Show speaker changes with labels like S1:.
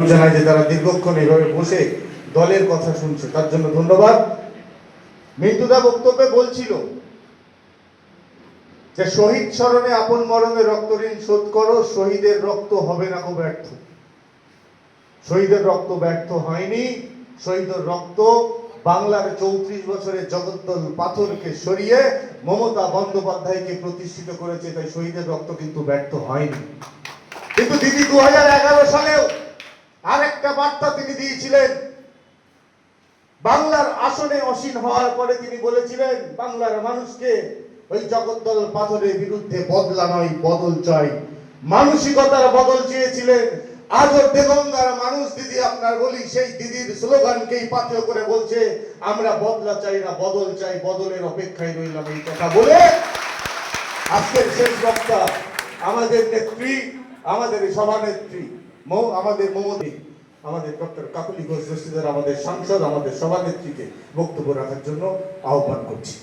S1: জানাই যে তারা দীর্ঘক্ষণ এইভাবে বসে দলের কথা শুনছে। তার জন্য ধন্যবাদ। মৃত্যুদা বক্তব্যে বলছিল যে, শহীদ স্মরণে আপন মরণে রক্ত ঋণ শোধ করো, শহীদের রক্ত হবে না কো ব্যর্থ। শহীদের রক্ত ব্যর্থ হয়নি। শহীদের রক্ত বাংলার চৌত্রিশ বছরের জগদ্দল পাথরকে সরিয়ে মমতা বন্দ্যোপাধ্যায়কে প্রতিষ্ঠিত করেছে, তাই শহীদের রক্ত কিন্তু ব্যর্থ হয়নি। কিন্তু দিদি দু হাজার এগারো সালেও আরেকটা বার্তা তিনি দিয়েছিলেন। বাংলার আসনে অসীন হওয়ার পরে তিনি বলেছিলেন, বাংলার মানুষকে ওই জগদ্দল পাথরের বিরুদ্ধে বদলা নয়, বদল চাই। মানসিকতার বদল চেয়েছিলেন। আজও দেগঙ্গার মানুষ, দিদি আপনার বলি, সেই দিদির স্লোগানকেই পাথেয় করে বলছে, আমরা বদলা চাই না, বদল চাই, বদলের অপেক্ষায় রইলাম এই কথা বলে। আজকের শেষ বক্তা আমাদের নেত্রী, আমাদের সভানেত্রী। মৌ, আমাদের মমতি, আমাদের ডক্টর কাকুলি ঘোষ আমাদের সাংসদ, আমাদের সভানেত্রীকে বক্তব্য রাখার জন্য আহ্বান করছি।